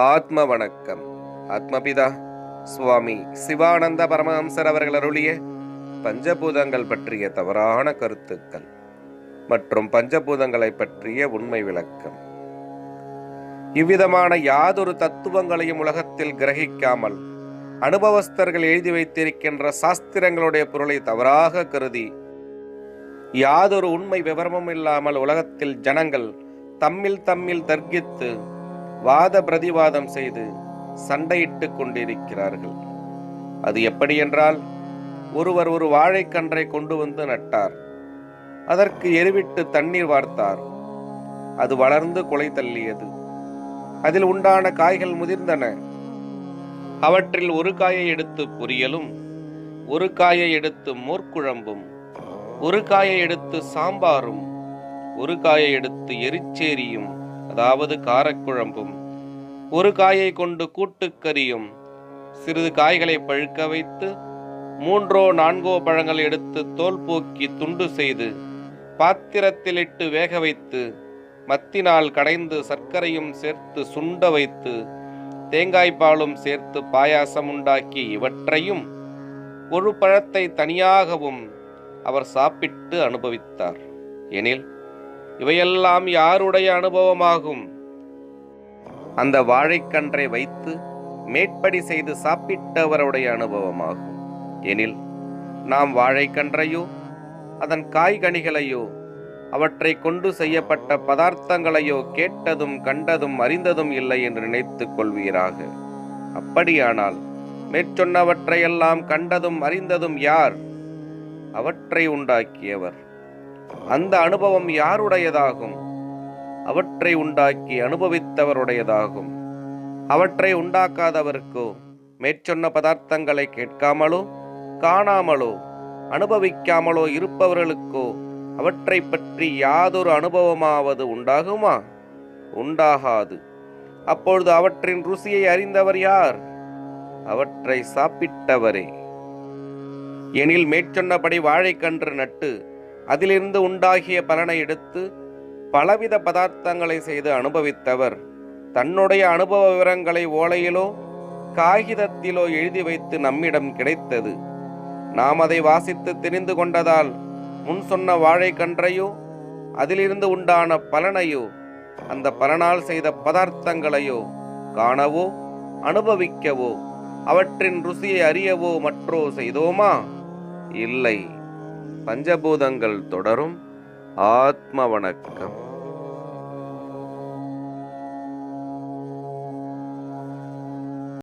ஆத்ம வணக்கம் ஆத்மபிதா சுவாமி சிவானந்த பரமஹம்சர் அவர்கள் அருளிய பஞ்சபூதங்கள் பற்றிய தவறான கருத்துக்கள் மற்றும் பஞ்சபூதங்களை பற்றிய உண்மை விளக்கம். இவ்விதமான யாதொரு தத்துவங்களையும் உலகத்தில் கிரகிக்காமல் அனுபவஸ்தர்கள் எழுதி வைத்திருக்கின்ற சாஸ்திரங்களுடைய பொருளை தவறாக கருதி யாதொரு உண்மை விவரமும் இல்லாமல் உலகத்தில் ஜனங்கள் தம்மில் தம்மில் தர்க்கித்து வாத பிரதிவாதம் செய்து சண்டையிட்டுக் கொண்டிருக்கிறார்கள். அது எப்படி என்றால் ஒருவர் ஒரு வாழைக்கன்றை கொண்டு வந்து நட்டார். அதற்கு எருவிட்டு தண்ணீர் வார்த்தார். அது வளர்ந்து குலை தள்ளியது. அதில் உண்டான காய்கள் முதிர்ந்தன. அவற்றில் ஒரு காயை எடுத்து பொரியலும் ஒரு காயை எடுத்து மோர்க்குழம்பும் ஒரு காயை எடுத்து சாம்பாரும் ஒரு காயை எடுத்து எரிச்சேரியும் அதாவது காரக்குழம்பும் ஒரு காயை கொண்டு கூட்டுக்கறியும். சிறிது காய்களை பழுக்க வைத்து மூன்றோ நான்கோ பழங்கள் எடுத்து தோல் போக்கி துண்டு செய்து பாத்திரத்தில் இட்டு வேக வைத்து மத்தினால் கடைந்து சர்க்கரையும் சேர்த்து சுண்ட வைத்து தேங்காய் பாலும் சேர்த்து பாயாசம் உண்டாக்கி இவற்றையும் ஒரு பழத்தை தனியாகவும் அவர் சாப்பிட்டு அனுபவித்தார். எனில் இவையெல்லாம் யாருடைய அனுபவமாகும்? அந்த வாழைக்கன்றை வைத்து மேற்படி செய்து சாப்பிட்டவருடைய அனுபவமாகும். எனில் நாம் வாழைக்கன்றையோ அதன் காய்கனிகளையோ அவற்றை கொண்டு செய்யப்பட்ட பதார்த்தங்களையோ கேட்டதும் கண்டதும் அறிந்ததும் இல்லை என்று நினைத்துக் கொள்வீராக. அப்படியானால் மேற்சொன்னவற்றையெல்லாம் கண்டதும் அறிந்ததும் யார்? அவற்றை உண்டாக்கியவர். அந்த அனுபவம் யாருடையதாகும்? அவற்றை உண்டாக்கி அனுபவித்தவருடையதாகும். அவற்றை உண்டாக்காதவருக்கோ மேற்சொன்ன பதார்த்தங்களை கேட்காமலோ காணாமலோ அனுபவிக்காமலோ இருப்பவர்களுக்கோ அவற்றை பற்றி யாதொரு அனுபவமாவது உண்டாகுமா? உண்டாகாது. அப்பொழுது அவற்றின் ருசியை அறிந்தவர் யார்? அவற்றை சாப்பிட்டவரே. எனில் மேற்சொன்னபடி வாழைக்கன்று நட்டு அதிலிருந்து உண்டாகிய பலனை எடுத்து பலவித பதார்த்தங்களை செய்து அனுபவித்தவர். தன்னுடைய அனுபவ விவரங்களை ஓலையிலோ காகிதத்திலோ எழுதி வைத்து நம்மிடம் கிடைத்தது. நாம் அதை வாசித்து தெரிந்து கொண்டதால் முன் சொன்ன வாழைக்கன்றையோ அதிலிருந்து உண்டான பலனையோ அந்த பலனால் செய்த பதார்த்தங்களையோ காணவோ அனுபவிக்கவோ அவற்றின் ருசியை அறியவோ மற்றோ செய்தோமா? இல்லை. பஞ்சபூதங்கள் தொடரும். ஆத்ம வணக்கம்.